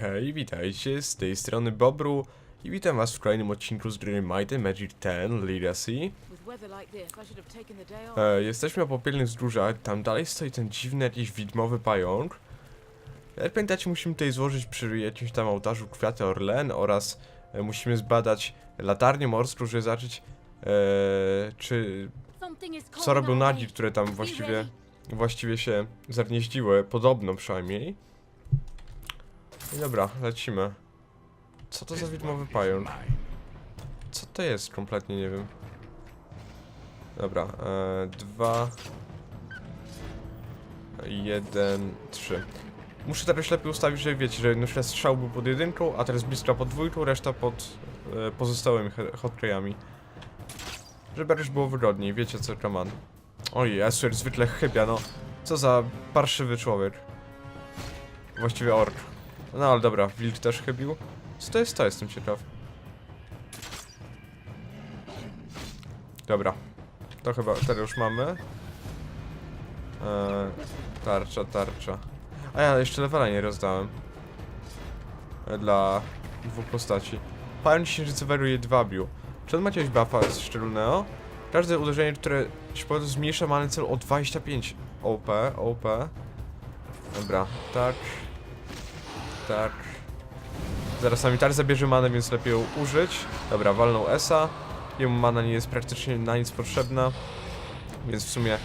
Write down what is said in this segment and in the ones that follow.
Hej, witajcie, z tej strony Bobru i witam was w kolejnym odcinku z gry Might and Magic 10 Legacy. E, jesteśmy na popielnych wzgórzach, tam dalej stoi ten dziwny jakiś widmowy pająk. Jak pamiętacie, musimy tutaj złożyć przy jakimś tam ołtarzu kwiaty Orlen oraz e, musimy zbadać latarnię morską, żeby zobaczyć e, czy co robią nagi, które tam właściwie, właściwie się zagnieździły, podobno przynajmniej. Dobra, lecimy. Co to za widmowy pająk? Co to jest? Kompletnie nie wiem. Dobra, e, dwa... Jeden, trzy. Muszę teraz lepiej ustawić, żeby wiecie, że na strzał był pod jedynką, a teraz bliska pod dwójką, reszta pod e, pozostałymi hotkeyami. Żeby już było wygodniej, wiecie co Roman. Oj, Jezu, jak zwykle chybia, no. Co za parszywy człowiek. Właściwie ork. No ale dobra, wilk też chybił. Co to jest to? Jestem ciekaw. Dobra. To chyba teraz już mamy. Eee, tarcza, tarcza. A ja jeszcze levela nie rozdałem. E, Dla dwóch postaci. Pająk księżycy weruje dwabiu. Czy on ma jakiegoś buffa szczególnego? Każde uderzenie, które się powodu zmniejsza manę cel o 25 OP, OP. Dobra, tak. Tak. Zaraz samitar zabierze manę, więc lepiej ją użyć. Dobra, walnął Esa. Jemu mana nie jest praktycznie na nic potrzebna. Więc w sumie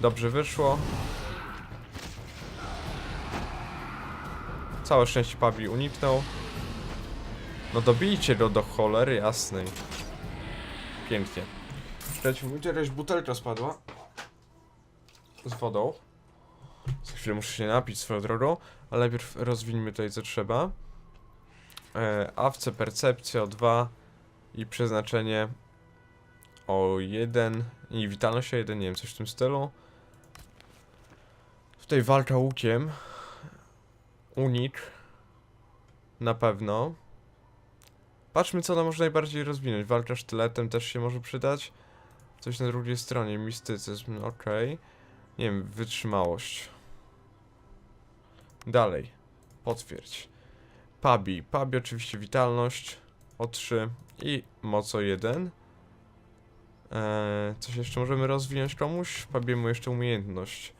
dobrze wyszło. Całe szczęście Pabi uniknął. No dobijcie go do cholery jasnej. Pięknie. Tu jakaś butelka spadła. Z wodą. Za chwilę muszę się napić swoją drogą, ale najpierw rozwiniemy tutaj co trzeba. E, awce, percepcja o 2 i przeznaczenie o 1 i witalność o 1, nie wiem, coś w tym stylu. Tutaj walka łukiem. Unik. Na pewno. Patrzmy co nam może najbardziej rozwinąć. Walka sztyletem też się może przydać. Coś na drugiej stronie, mistycyzm, okej. Nie wiem, wytrzymałość. Dalej. Potwierdź. Pabi. Pabi oczywiście witalność o 3 i moc o 1. Eee, coś jeszcze możemy rozwinąć komuś? Pabiemu jeszcze umiejętność.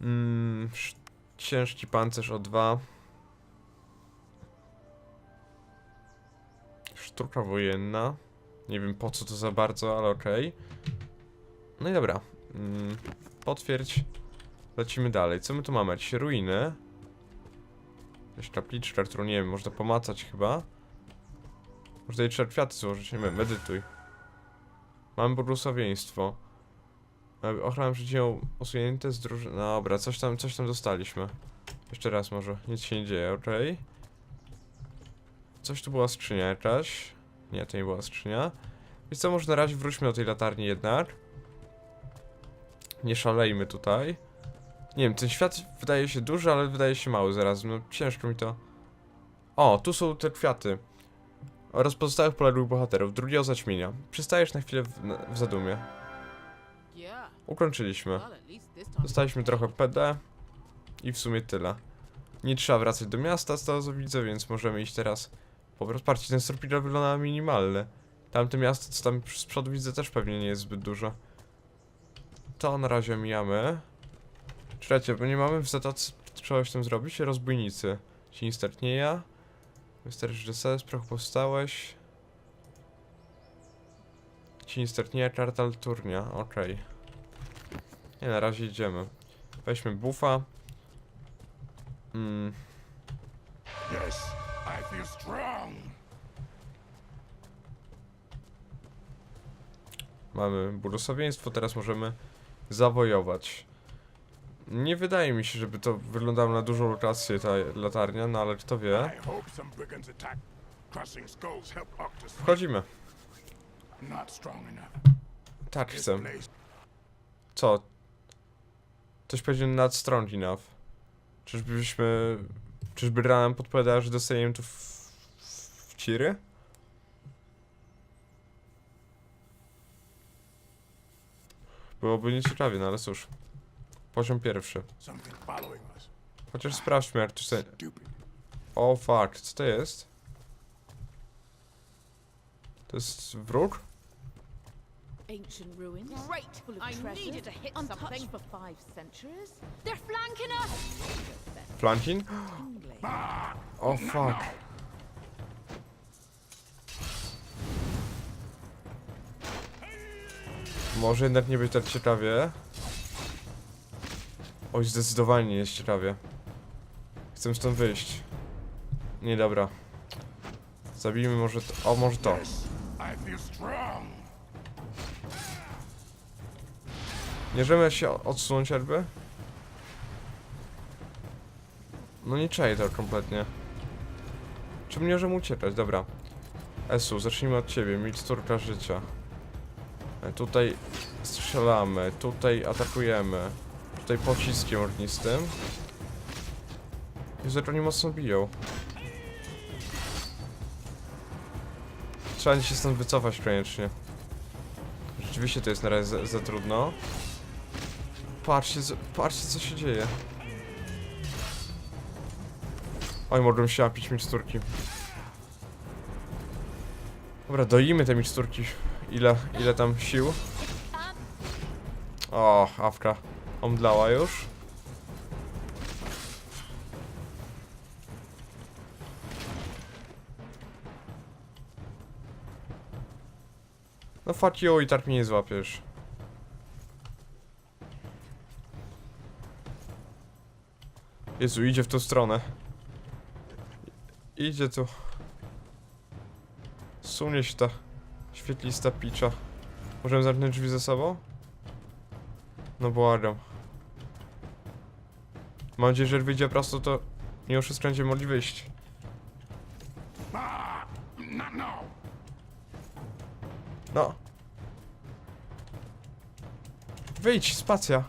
Mm, ciężki pancerz o 2. Sztuka wojenna. Nie wiem po co to za bardzo, ale okej. No i dobra. Mm, potwierdź. Lecimy dalej. Co my tu mamy? Jakieś ruiny. Jakaś kapliczka, którą nie wiem, można pomacać chyba. Można jej trzeba kwiaty złożyć, nie wiem, medytuj. Mamy błogosławieństwo. E, Ochrona przed nią usunięte z drużyny. Dobra, coś tam, coś tam dostaliśmy. Jeszcze raz może, nic się nie dzieje, okej. Coś tu była skrzynia jakaś. Nie, to nie była skrzynia. Więc co, może na razie wróćmy do tej latarni jednak. Nie szalejmy tutaj. Nie wiem, ten świat wydaje się duży, ale wydaje się mały zaraz. No ciężko mi to. O, tu są te kwiaty. Oraz pozostałych poległych bohaterów. Drugiego zaćmienia. Przystajesz na chwilę w, na, w zadumie. Ukończyliśmy. Dostaliśmy trochę PD. I w sumie tyle. Nie trzeba wracać do miasta z tego co widzę, więc możemy iść teraz. Po prostu patrzcie, ten storpidor wygląda minimalny. Tamte miasto, co tam z przodu widzę, też pewnie nie jest zbyt dużo. To na razie mijamy. Czekajcie, bo nie mamy w zatoce czegoś tam zrobić? Rozbójnicy. Cień startnieja. Wystarczy, że z prochu powstałeś. Cień startnieja, kartal turnia, okej. Nie, na razie idziemy. Weźmy buffa. Mm, Yes, I feel strong. mamy błogosławieństwo, teraz możemy zawojować. Nie wydaje mi się, żeby to wyglądało na dużą lokację ta latarnia, no ale kto wie. Wchodzimy. Tak chcę. Co? Ktoś powiedział not strong enough. Czyżbyśmy... Czyżby ranem podpowiadała, że dostajemy tu w, w ciry? Byłoby nieciekawie, no ale cóż. Poziom pierwszy. Chociaż sprawdźmy, jak to się... Stupid. O fuck, co to jest? To jest wróg? Ancient ruins. Great! Full of I treasure, needed to hit untouched something. for five centuries. They're flanking us! Flankin? Tingly. O fuck. Może jednak nie być tak ciekawie. Oj, zdecydowanie nie jest ciekawie. Chcę stąd wyjść. Nie, dobra. Zabijmy może to. O, może to. Nie możemy się odsunąć jakby? No nie czaję to kompletnie. Czym nie możemy uciekać? Dobra. Esu, zacznijmy od ciebie. Miksturka życia. E, Tutaj strzelamy, tutaj atakujemy. Tutaj pociskiem ognistym. Jezu, jak oni mocno biją. Trzeba się stąd wycofać koniecznie. Rzeczywiście to jest na razie za, za trudno. Patrzcie, patrzcie co się dzieje. Oj, mogłem się napić miksturki. Dobra, doimy te miksturki. Ile, ile tam sił? O, awka. Omdlała już. No fuck you i tak mnie nie złapiesz. Jezu, idzie w tą stronę. Idzie tu. Sunie się ta świetlista picza. Możemy zamknąć drzwi ze sobą? No błagam. Mam nadzieję, że wyjdzie prosto, to mimo wszystko będziemy mogli wyjść. No. Wyjdź, spacja.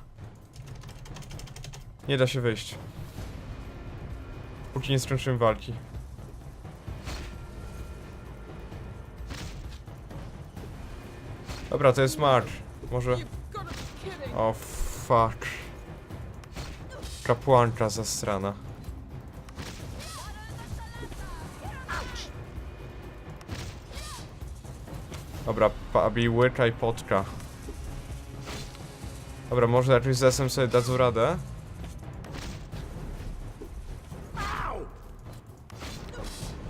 Nie da się wyjść. Póki nie skończymy walki. Dobra, to jest Mark. Może... O fuck. Kapłanka zastrana. Dobra, Pabi, łykaj potka. Dobra, może jakoś z SM sobie dadzą radę.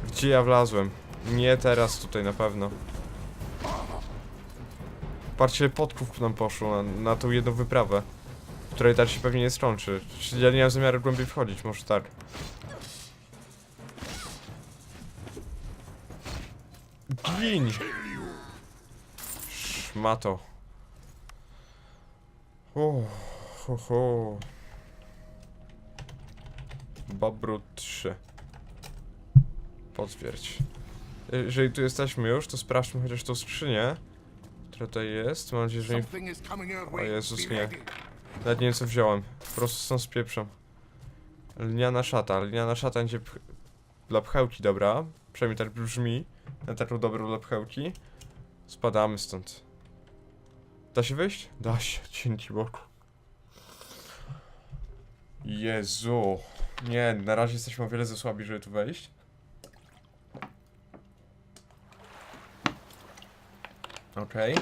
Gdzie ja wlazłem? Nie teraz tutaj na pewno. Patrzcie, podków nam poszło na, na tą jedną wyprawę. Której tak się pewnie nie skończy. Czyli ja nie mam zamiaru głębiej wchodzić, może tak. Gin! Szmato. O, ho, ho. Babru 3. Potwierdź. Jeżeli tu jesteśmy już, to sprawdźmy chociaż tą skrzynię, która tutaj jest. Mam nadzieję, że nie... O. Jezus, nie. Nawet nie co wziąłem. Po prostu stąd spieprzam. Liniana szata. Liniana szata będzie pch... dla pchełki dobra. Przynajmniej tak brzmi. Na taką dobrą dla pchełki. Spadamy stąd. Da się wyjść? Da się. Dzięki Bogu. Jezu. Nie, na razie jesteśmy o wiele za słabi, żeby tu wejść. Okej.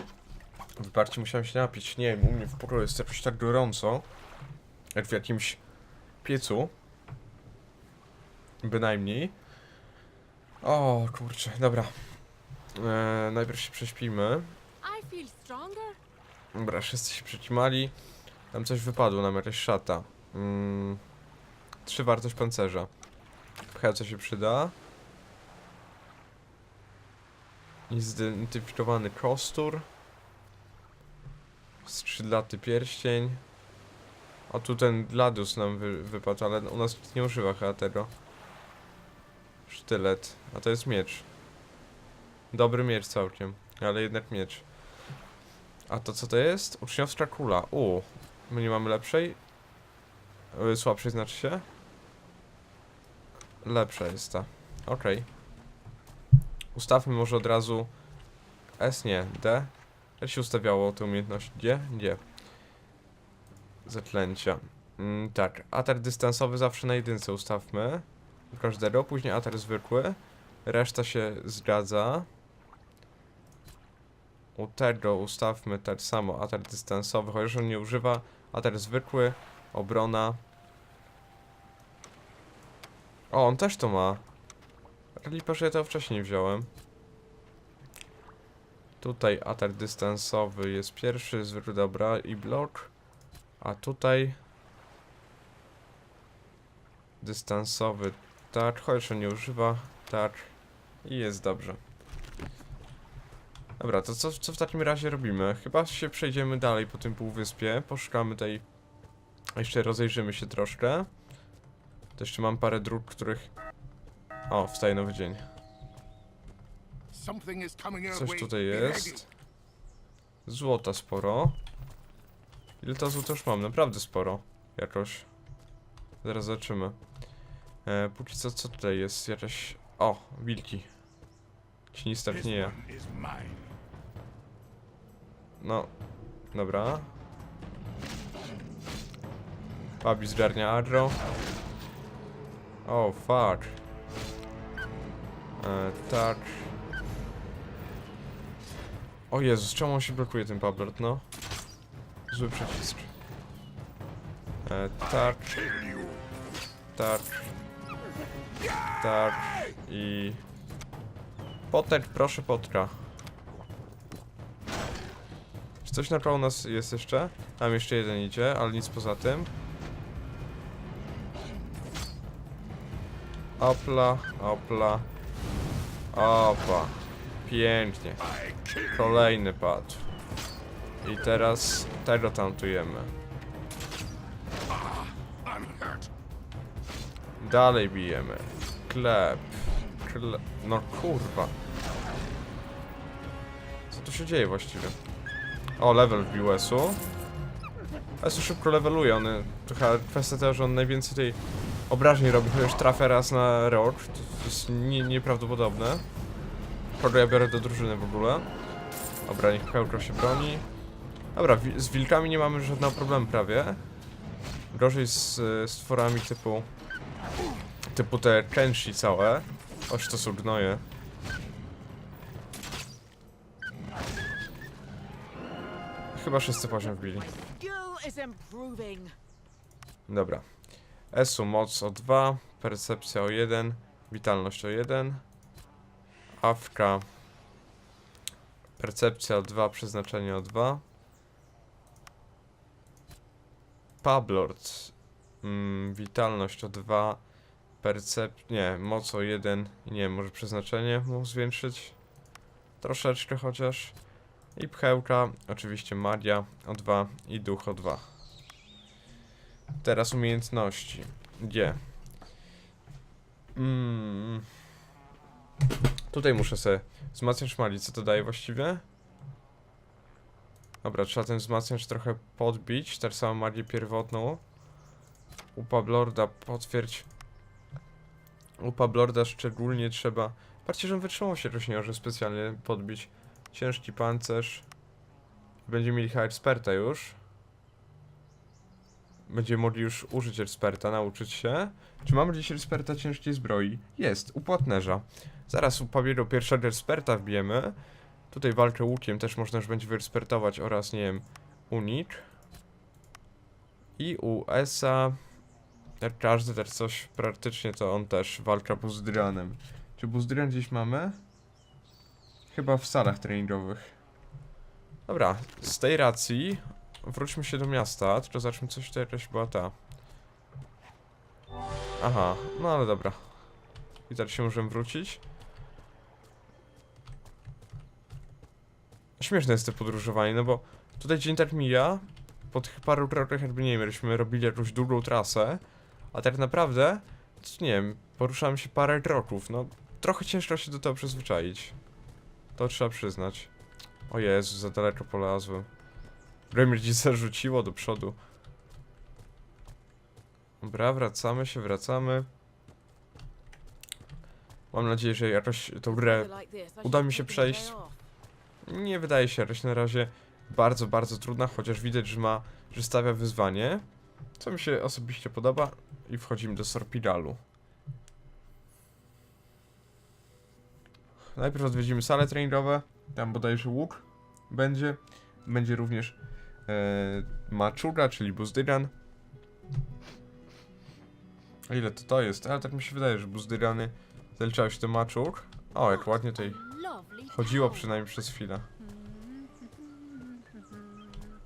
Wyparcie musiałem się napić. Nie wiem, u mnie w pokoju jest jakoś tak gorąco. Jak w jakimś piecu. Bynajmniej. O kurczę, dobra. Eee, najpierw się prześpimy. Dobra, wszyscy się przecimali. Tam coś wypadło, nam jakaś szata. Mm, trzy wartość pancerza. Pcha co się przyda. Zidentyfikowany kostur. Skrzydlaty pierścień. A tu ten Gladius nam wy, wypadł, ale u nas nie używa chyba tego. Sztylet. A to jest miecz. Dobry miecz całkiem, ale jednak miecz. A to co to jest? Uczniowska kula. U, my nie mamy lepszej? Y, Słabszej znaczy się? Lepsza jest ta. Okej. Ustawmy może od razu S, nie, D. Jak się ustawiało tę umiejętność? G? G. Zaklęcia. Mm, tak, atak dystansowy zawsze na jedynce ustawmy. Zero, później atak zwykły. Reszta się zgadza. U tego ustawmy tak samo atak dystansowy, chociaż on nie używa. Atak zwykły, obrona. O, on też to ma. Lipa, że ja to wcześniej wziąłem. Tutaj atak dystansowy jest pierwszy, zwykły dobra i blok. A tutaj dystansowy tak, chociaż on nie używa, tak i jest dobrze. Dobra, to co, co w takim razie robimy? Chyba się przejdziemy dalej po tym półwyspie, poszukamy tej... Jeszcze rozejrzymy się troszkę. To jeszcze mam parę dróg, których... O, wstaje nowy dzień. Coś tutaj jest. Złota sporo. Ile to złota już mam? Naprawdę sporo. Jakoś. Zaraz zobaczymy. E, póki co, co tutaj jest? Jakaś... O, wilki. One is mine. No, dobra. Babi zgarnia agro. O, fuck. E, tak. O Jezus, czemu on się blokuje ten Pablord, no? Zły przycisk. E, you. tak. Tak. I... Potek, proszę potka. Czy coś na prawo nas jest jeszcze? Tam jeszcze jeden idzie, ale nic poza tym. Opla, opla. Opa. Pięknie. Kolejny padł. I teraz tego tantujemy. Dalej bijemy. Klep. Kle... No kurwa. Co tu się dzieje właściwie? O, level wbił Esu. Esu szybko leveluje, on... Chyba kwestia tego, że on najwięcej tej obrażeń robi, chociaż trafia raz na rok. To jest nie, nieprawdopodobne. Kogo ja biorę do drużyny w ogóle? Dobra, niech Pełko się broni. Dobra, wi- z wilkami nie mamy żadnego problemu prawie. Gorzej z y, stworami typu typu te kenshi całe. Oż to są gnoje. Chyba wszyscy poziom wbili. Dobra. Esu moc o 2, percepcja o 1, witalność o 1. Awka. Percepcja o 2, przeznaczenie o 2. Pablord. Mm, witalność o 2, percep... nie, moc o 1 i nie może przeznaczenie mu zwiększyć? Troszeczkę chociaż. I pchełka, oczywiście magia o 2 i duch o 2. Teraz umiejętności. Gdzie? Mm. Tutaj muszę sobie wzmacniacz mali. Co to daje właściwie? Dobra, trzeba ten wzmacniacz trochę podbić. Tak samo magię pierwotną. U Pablorda potwierdź. U Pablorda szczególnie trzeba... Patrzcie, że on wytrzymał się rośniąży specjalnie podbić. Ciężki pancerz. Będziemy mieli eksperta już. Będziemy mogli już użyć eksperta, nauczyć się. Czy mamy gdzieś eksperta ciężkiej zbroi? Jest, u płatnerza. Zaraz u Pabiero pierwszego eksperta wbijemy. Tutaj walkę łukiem też można już będzie wyekspertować oraz, nie wiem, unik. I u Esa... Jak każdy też coś praktycznie, to on też walka buzdrianem. Czy buzdrian gdzieś mamy? Chyba w salach treningowych. Dobra, z tej racji wróćmy się do miasta, tylko zobaczmy coś to jakaś była ta. Aha, no ale dobra. I teraz się możemy wrócić. Śmieszne jest to podróżowanie, no bo tutaj dzień tak mija, tych paru krokach jakby nie wiem, żeśmy robili jakąś długą trasę, a tak naprawdę, nie wiem, poruszamy się parę kroków, no trochę ciężko się do tego przyzwyczaić. To trzeba przyznać. O Jezu, za daleko polazłem. Gremir ci zarzuciło do przodu. Dobra, wracamy się, wracamy. Mam nadzieję, że jakoś tą grę uda mi się przejść. nie wydaje się jakaś na razie bardzo, bardzo trudna, chociaż widać, że ma, że stawia wyzwanie. Co mi się osobiście podoba i wchodzimy do Sorpidalu. Najpierw odwiedzimy sale treningowe. Tam bodajże łuk będzie. Będzie również maczura, czyli buzdyran. A ile to to jest? Ale tak mi się wydaje, że buzdyrany zaliczały się do maczur. O, jak ładnie tutaj chodziło przynajmniej przez chwilę.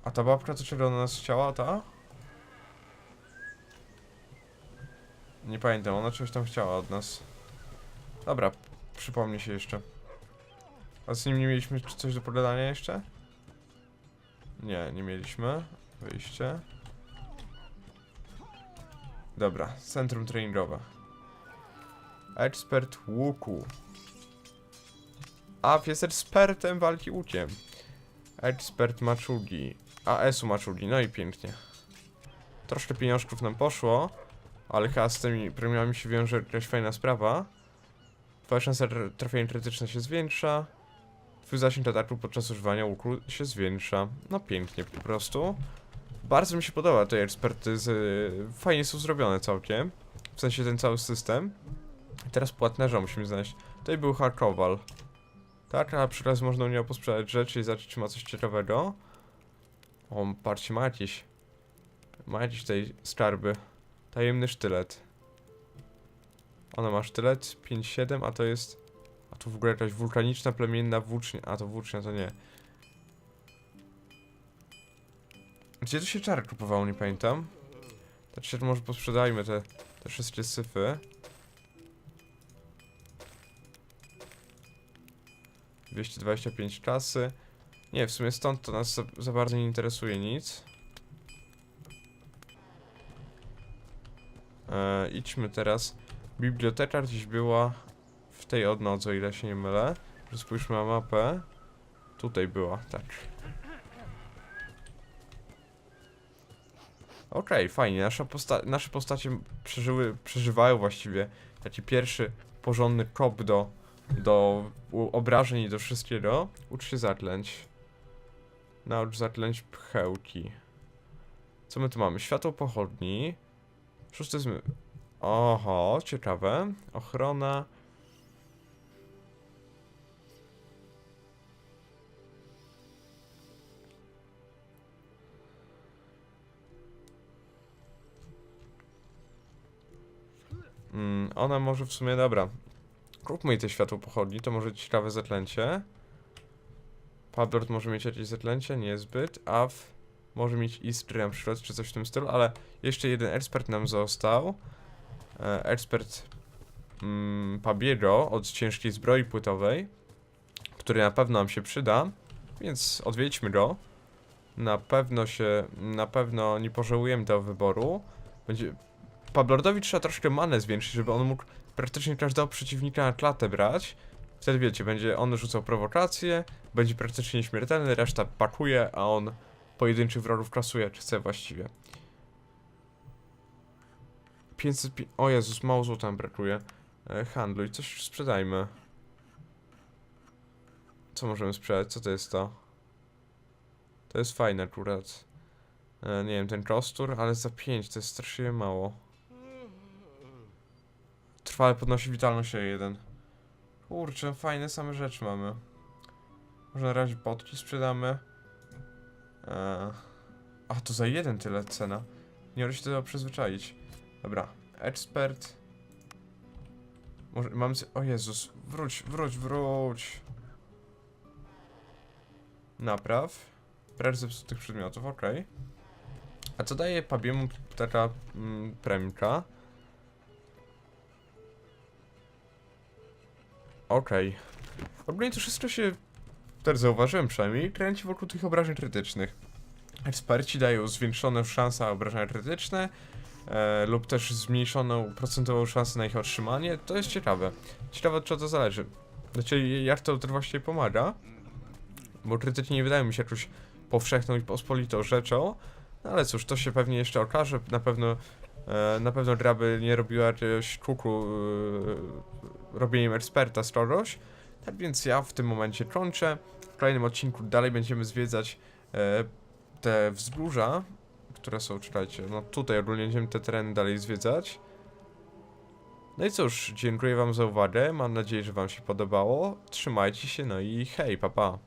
A ta babka to czego do nas chciała, ta? Nie pamiętam, ona czegoś tam chciała od nas. Dobra, przypomnij się jeszcze. A z nim nie mieliśmy coś do pogadania jeszcze? Nie, nie mieliśmy. Wyjście. Dobra, centrum treningowe. Ekspert łuku. A, jest ekspertem walki łukiem. Ekspert maczugi. AS-u maczugi, no i pięknie. Troszkę pieniążków nam poszło, ale chyba z tymi premiami się wiąże jakaś fajna sprawa. Twoja szansa tra- trafienia krytyczna się zwiększa. Twój zasięg ataku podczas używania łuku się zwiększa. No pięknie po prostu. Bardzo mi się podoba te ekspertyzy. Fajnie są zrobione całkiem. W sensie ten cały system. Teraz płatnerza musimy znaleźć. Tutaj był Harkowal. Tak, a przy okazji można u niego posprzedać rzeczy i zobaczyć, czy ma coś ciekawego. O, patrzcie, ma jakieś... Ma jakieś tutaj skarby. Tajemny sztylet. Ona ma sztylet 5-7, a to jest... A tu w ogóle jakaś wulkaniczna, plemienna włócznia. A to włócznia, to nie. Gdzie to się czar kupowało, nie pamiętam. Znaczy, może posprzedajmy te, te wszystkie syfy. 225 kasy. Nie, w sumie stąd to nas za, za bardzo nie interesuje nic. E, idźmy teraz. Biblioteka gdzieś była w tej odnodze, ile się nie mylę. Spójrzmy na mapę. Tutaj była, tak. Okej, fajnie. Nasza posta nasze postacie przeżyły, przeżywają właściwie taki pierwszy porządny kop do, do obrażeń i do wszystkiego. Ucz się zaklęć. Naucz zaklęć pchełki. Co my tu mamy? Światło pochodni. Szósty zmy... Oho, ciekawe. Ochrona. Ona może w sumie, dobra. Kupmy jej te światło pochodni, to może ciekawe zaklęcie. Pablord może mieć jakieś zaklęcie, niezbyt. Av może mieć iskry na przykład, czy coś w tym stylu, ale jeszcze jeden ekspert nam został. Ekspert mm, Pabiero od ciężkiej zbroi płytowej, który na pewno nam się przyda, więc odwiedźmy go. Na pewno się, na pewno nie pożałujemy tego wyboru. Będzie... Pablordowi trzeba troszkę manę zwiększyć, żeby on mógł praktycznie każdego przeciwnika na klatę brać. Wtedy wiecie, będzie on rzucał prowokacje, będzie praktycznie nieśmiertelny, reszta pakuje, a on pojedynczych wrogów klasuje, czy chce właściwie. 500... pi- O Jezus, mało złota nam brakuje. E, handluj, coś sprzedajmy. Co możemy sprzedać? Co to jest to? To jest fajne akurat. E, nie wiem, ten kostur, ale za 5 to jest strasznie mało. Trwale podnosi witalność o 1. Kurczę, fajne same rzeczy mamy. Może na razie potki sprzedamy. Eee. A, to za jeden tyle cena. Nie mogę się tego przyzwyczaić. Dobra, ekspert. Może mam. z- O Jezus, wróć, wróć, wróć. Napraw. Precz zepsutych przedmiotów, okej. A co daje Pabiemu taka mm? Okej. Ogólnie to wszystko się, teraz zauważyłem przynajmniej, kręci wokół tych obrażeń krytycznych. Eksperci dają zwiększoną szansę na obrażenia krytyczne e, lub też zmniejszoną procentową szansę na ich otrzymanie. To jest ciekawe. Ciekawe od czego to zależy. Znaczy, jak to właściwie pomaga? Bo krytyki nie wydają mi się jakąś powszechną i pospolitą rzeczą. No ale cóż, to się pewnie jeszcze okaże. Na pewno, na pewno gra by nie robiła kuku e, robieniem eksperta z kogoś. Tak więc ja w tym momencie kończę. W kolejnym odcinku dalej będziemy zwiedzać e, te wzgórza, które są, czekajcie, no tutaj ogólnie będziemy te tereny dalej zwiedzać. No i cóż, dziękuję wam za uwagę, mam nadzieję, że wam się podobało. Trzymajcie się, no i hej, papa. Pa.